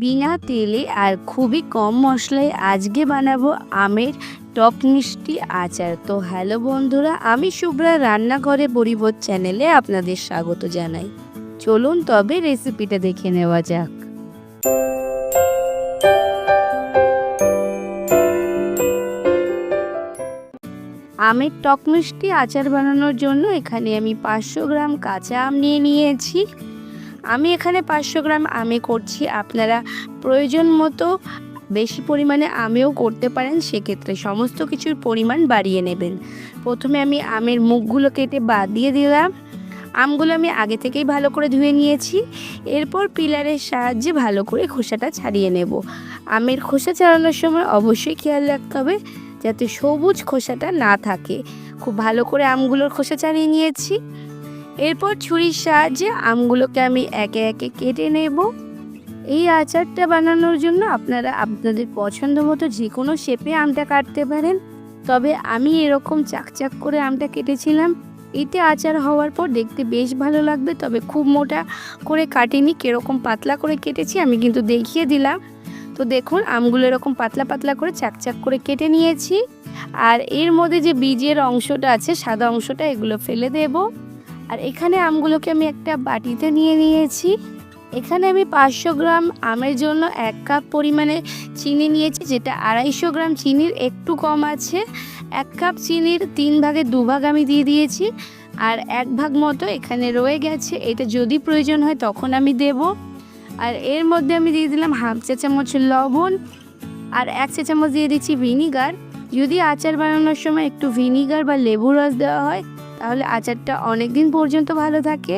বিনা তেলে আর খুবই কম মশলায় আজকে বানাবো আমের টক মিষ্টি আচার। তো হ্যালো বন্ধুরা, আমি শুভ্রা রান্নাঘরে পরিবর চ্যানেলে আপনাদের স্বাগত জানাই। চলুন তবে রেসিপিটা দেখে নেওয়া যাক। আমের টক মিষ্টি আচার বানানোর জন্য এখানে আমি পাঁচশো গ্রাম কাঁচা আম নিয়ে নিয়েছি। আমি এখানে পাঁচশো গ্রাম আমে করছি। আপনারা প্রয়োজন মতো বেশি পরিমাণে আমেও করতে পারেন, সেক্ষেত্রে সমস্ত কিছুর পরিমাণ বাড়িয়ে নেবেন। প্রথমে আমি আমের মুখগুলো কেটে বাদ দিয়ে দিলাম। আমগুলো আমি আগে থেকেই ভালো করে ধুয়ে নিয়েছি। এরপর পিলারের সাহায্যে ভালো করে খোসাটা ছাড়িয়ে নেব। আমের খোসা ছাড়ানোর সময় অবশ্যই খেয়াল রাখতে হবে যাতে সবুজ খোসাটা না থাকে। খুব ভালো করে আমগুলোর খোসা ছাড়িয়ে নিয়েছি। এরপর ছুরির সাহায্যে আমগুলোকে আমি একে একে কেটে নেব। এই আচারটা বানানোর জন্য আপনারা আপনাদের পছন্দ মতো যে কোনো শেপে আমটা কাটতে পারেন। তবে আমি এরকম চাকচাক করে আমটা কেটেছিলাম। এতে আচার হওয়ার পর দেখতে বেশ ভালো লাগবে, তবে খুব মোটা করে কাটিনি, কীরকম পাতলা করে কেটেছি আমি কিন্তু দেখিয়ে দিলাম। তো দেখুন, আমগুলো এরকম পাতলা পাতলা করে চাকচাক করে কেটে নিয়েছি। আর এর মধ্যে যে বীজের অংশটা আছে, সাদা অংশটা এগুলো ফেলে দেবো। আর এখানে আমগুলোকে আমি একটা বাটিতে নিয়ে নিয়েছি। এখানে আমি পাঁচশো গ্রাম আমের জন্য এক কাপ পরিমাণে চিনি নিয়েছি, যেটা আড়াইশো গ্রাম চিনির একটু কম আছে। এক কাপ চিনির তিন ভাগে দু ভাগ আমি দিয়ে দিয়েছি, আর এক ভাগ মতো এখানে রয়ে গেছে। এটা যদি প্রয়োজন হয় তখন আমি দেব। আর এর মধ্যে আমি দিয়ে দিলাম হাফ চা চামচ লবণ, আর এক চা চামচ দিয়ে দিচ্ছি ভিনিগার। যদি আচার বানানোর সময় একটু ভিনিগার বা লেবু রস দেওয়া হয় তাহলে আচারটা অনেক দিন পর্যন্ত ভালো থাকে।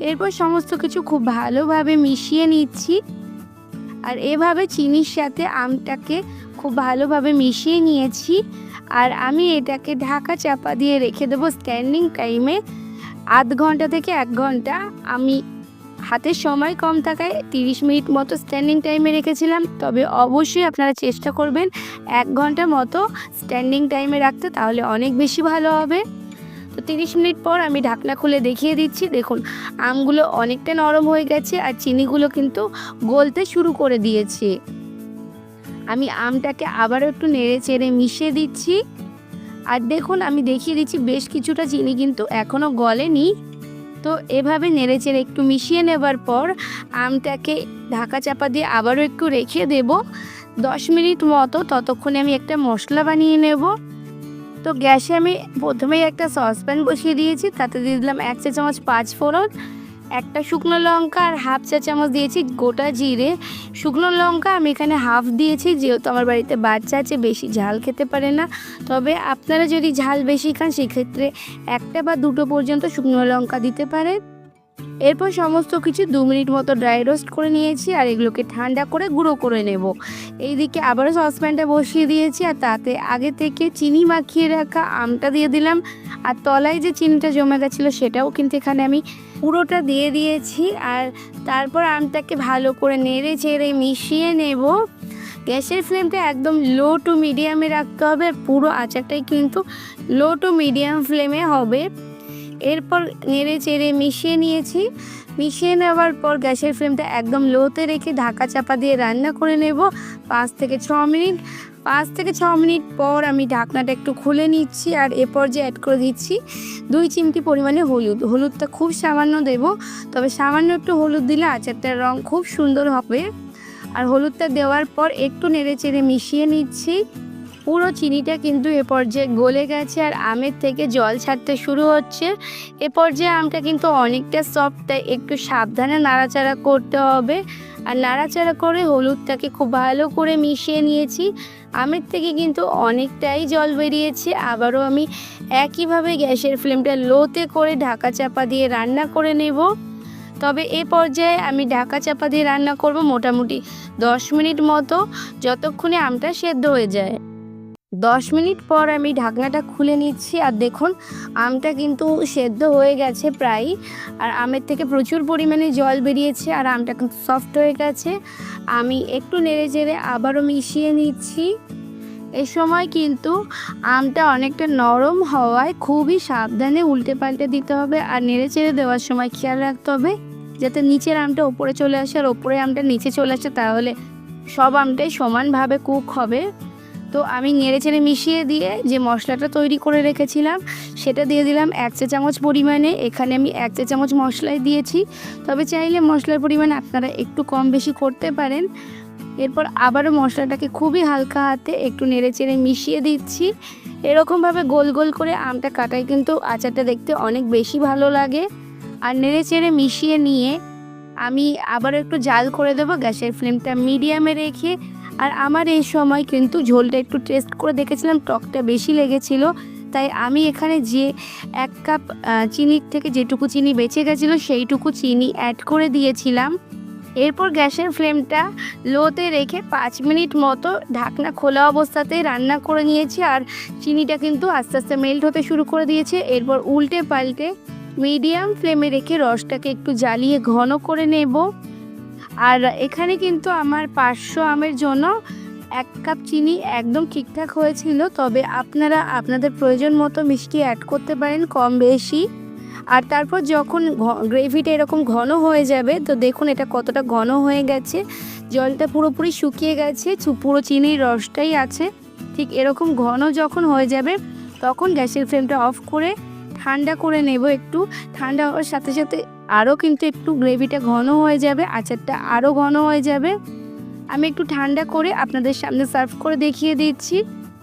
এরপর সমস্ত কিছু খুব ভালোভাবে মিশিয়ে নিচ্ছি। আর এভাবে চিনির সাথে আমটাকে খুব ভালোভাবে মিশিয়ে নিয়েছি। আর আমি এটাকে ঢাকা চাপা দিয়ে রেখে দেবো স্ট্যান্ডিং টাইমে আধ ঘণ্টা থেকে এক ঘণ্টা। আমি হাতের সময় কম থাকায় তিরিশ মিনিট মতো স্ট্যান্ডিং টাইমে রেখেছিলাম। তবে অবশ্যই আপনারা চেষ্টা করবেন এক ঘণ্টা মতো স্ট্যান্ডিং টাইমে রাখতে, তাহলে অনেক বেশি ভালো হবে। তো তিরিশ মিনিট পর আমি ঢাকনা খুলে দেখিয়ে দিচ্ছি। দেখুন, আমগুলো অনেকটা নরম হয়ে গেছে আর চিনিগুলো কিন্তু গলতে শুরু করে দিয়েছে। আমি আমটাকে আবারও একটু নেড়ে চেড়ে মিশিয়ে দিচ্ছি। আর দেখুন, আমি দেখিয়ে দিচ্ছি বেশ কিছুটা চিনি কিন্তু এখনও গলেনি। তো এভাবে নেড়ে চেড়ে একটু মিশিয়ে নেবার পর আমটাকে ঢাকা চাপা দিয়ে আবারও একটু রেখে দেব। দশ মিনিট মতো, ততক্ষণে আমি একটা মশলা বানিয়ে নেব। তো গ্যাসে আমি প্রথমেই একটা সসপ্যান বসিয়ে দিয়েছি, তাতে দিয়ে দিলাম এক চা চামচ পাঁচ ফোড়ন, একটা শুকনো লঙ্কা আর হাফ চা চামচ দিয়েছি গোটা জিরে। শুকনো লঙ্কা আমি এখানে হাফ দিয়েছি, যেহেতু আমার বাড়িতে বাচ্চা আছে, বেশি ঝাল খেতে পারে না। তবে আপনারা যদি ঝাল বেশি খান, সেক্ষেত্রে একটা বা দুটো পর্যন্ত শুকনো লঙ্কা দিতে পারেন। এরপর সমস্ত কিছু দু মিনিট মতো ড্রাই রোস্ট করে নিয়েছি আর এগুলোকে ঠান্ডা করে গুঁড়ো করে নেব। এইদিকে আবারও সসপ্যানটা বসিয়ে দিয়েছি আর তাতে আগে থেকে চিনি মাখিয়ে রাখা আমটা দিয়ে দিলাম। আর তলায় যে চিনিটা জমে গেছিল সেটাও কিন্তু এখানে আমি পুরোটা দিয়ে দিয়েছি। আর তারপর আমটাকে ভালো করে নেড়ে চেড়ে মিশিয়ে নেব। গ্যাসের ফ্লেমটা একদম লো টু মিডিয়ামে রাখতে হবে। পুরো আচারটাই কিন্তু লো টু মিডিয়াম ফ্লেমে হবে। এরপর নেড়ে চেড়ে মিশিয়ে নিয়েছি। মিশিয়ে নেওয়ার পর গ্যাসের ফ্লেমটা একদম লোতে রেখে ঢাকা চাপা দিয়ে রান্না করে নেব। পাঁচ থেকে ছ মিনিট, পাঁচ থেকে ছ মিনিট পর আমি ঢাকনাটা একটু খুলে নিচ্ছি আর এ পর্যায়ে অ্যাড করে দিচ্ছি দুই চিমটি পরিমাণে হলুদ। হলুদটা খুব সামান্য দেব, তবে সামান্য একটু হলুদ দিলে আচারটার রং খুব সুন্দর হবে। আর হলুদটা দেওয়ার পর একটু নেড়ে চেড়ে মিশিয়ে নিচ্ছি। পুরো চিনিটা কিন্তু এ পর্যায়ে গলে গেছে আর আমের থেকে জল ছাড়তে শুরু হচ্ছে। এ পর্যায়ে আমটা কিন্তু অনেকটা সফট তাই একটু সাবধানে নাড়াচাড়া করতে হবে। আর নাড়াচাড়া করে হলুদটাকে খুব ভালো করে মিশিয়ে নিয়েছি। আমের থেকে কিন্তু অনেকটাই জল বেরিয়েছে। আবারও আমি একইভাবে গ্যাসের ফ্লেমটা লোতে করে ঢাকা চাপা দিয়ে রান্না করে নেব। তবে এ পর্যায়ে আমি ঢাকা চাপা দিয়ে রান্না করব মোটামুটি দশ মিনিট মতো, যতক্ষণে আমটা সেদ্ধ হয়ে যায়। দশ মিনিট পর আমি ঢাকনাটা খুলে নিচ্ছি আর দেখুন, আমটা কিন্তু সেদ্ধ হয়ে গেছে প্রায়। আর আমের থেকে প্রচুর পরিমাণে জল বেরিয়েছে আর আমটা কিন্তু সফট হয়ে গেছে। আমি একটু নেড়ে চেড়ে আবারও মিশিয়ে নিচ্ছি। এ সময় কিন্তু আমটা অনেকটা নরম হওয়ায় খুবই সাবধানে উল্টে পাল্টে দিতে হবে আর নেড়ে চেড়ে দেওয়ার সময় খেয়াল রাখতে হবে যাতে নিচের আমটা ওপরে চলে আসে আর ওপরে আমটা নিচে চলে আসে তাহলে সব আমটাই সমানভাবে কুক হবে। তো আমি নেড়ে চেড়ে মিশিয়ে দিয়ে যে মশলাটা তৈরি করে রেখেছিলাম, সেটা দিয়ে দিলাম এক চা চামচ পরিমাণে। এখানে আমি এক চা চামচ মশলাই দিয়েছি। তবে চাইলে মশলার পরিমাণ আপনারা একটু কম বেশি করতে পারেন। এরপর আবারও মশলাটাকে খুবই হালকা হাতে একটু নেড়ে চেড়ে মিশিয়ে দিচ্ছি। এরকমভাবে গোল গোল করে আমটা কাটাই কিন্তু আচারটা দেখতে অনেক বেশি ভালো লাগে। আর নেড়ে চেড়ে মিশিয়ে নিয়ে আমি আবার একটু জাল করে দেবো, গ্যাসের ফ্লেমটা মিডিয়ামে রেখে আর আমার এই সময় কিন্তু ঝোলটা একটু টেস্ট করে দেখেছিলাম, টকটা বেশি লেগেছিল। তাই আমি এখানে যে এক কাপ চিনির থেকে যেটুকু চিনি বেঁচে গেছিল, সেইটুকু চিনি অ্যাড করে দিয়েছিলাম। এরপর গ্যাসের ফ্লেমটা লোতে রেখে পাঁচ মিনিট মতো ঢাকনা খোলা অবস্থাতেই রান্না করে নিয়েছি। আর চিনিটা কিন্তু আস্তে আস্তে মেল্ট হতে শুরু করে দিয়েছে। এরপর উল্টে পাল্টে মিডিয়াম ফ্লেমে রেখে রসটাকে একটু জ্বালিয়ে ঘন করে নেব। আর এখানে কিন্তু আমার পাঁচশো আমের জন্য এক কাপ চিনি একদম ঠিকঠাক হয়েছিল, তবে আপনারা আপনাদের প্রয়োজন মতো মিষ্টি অ্যাড করতে পারেন কম বেশি। আর তারপর যখন গ্রেভিটা এরকম ঘন হয়ে যাবে, তো দেখুন এটা কতটা ঘন হয়ে গেছে। জলটা পুরোপুরি শুকিয়ে গেছে পুরো চিনির রসটাই আছে। ঠিক এরকম ঘন যখন হয়ে যাবে, তখন গ্যাসের ফ্লেমটা অফ করে ঠান্ডা করে নেব একটু। ঠান্ডা হওয়ার সাথে সাথে আরও কিন্তু একটু গ্রেভিটা ঘন হয়ে যাবে, আচারটা আরও ঘন হয়ে যাবে। আমি একটু ঠান্ডা করে আপনাদের সামনে সার্ভ করে দেখিয়ে দিচ্ছি।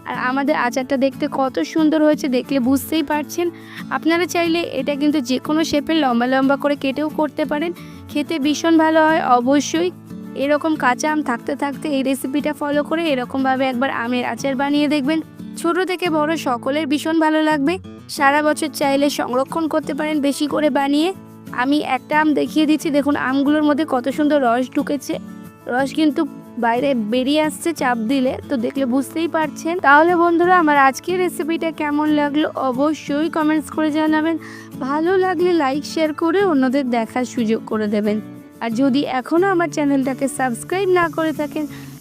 আর আমাদের আচারটা দেখতে কত সুন্দর হয়েছে দেখলে বুঝতেই পারছেন। আপনারা চাইলে এটা কিন্তু যে কোনো শেপে লম্বা লম্বা করে কেটেও করতে পারেন। খেতে ভীষণ ভালো হয় অবশ্যই। এরকম কাঁচা আম থাকতে থাকতে এই রেসিপিটা ফলো করে এরকমভাবে একবার আমের আচার বানিয়ে দেখবেন। ছোট থেকে বড় সকলের ভীষণ ভালো লাগবে। সারা বছর চাইলে সংরক্ষণ করতে পারেন বেশি করে বানিয়ে। আমি একটা আম দেখিয়ে দিচ্ছি, দেখুন আমগুলোর মধ্যে কত সুন্দর রস ঢুকেছে। রস কিন্তু বাইরে বেরিয়ে আসছে, চাপ দিলে, তো দেখলে বুঝতেই পারছেন। তাহলে বন্ধুরা, আমার আজকের রেসিপিটা কেমন লাগল অবশ্যই কমেন্টস করে জানাবেন। ভালো লাগলে লাইক শেয়ার করে অন্যদের দেখার সুযোগ করে দেবেন। আর যদি এখনও আমার চ্যানেলটাকে সাবস্ক্রাইব না করে থাকেন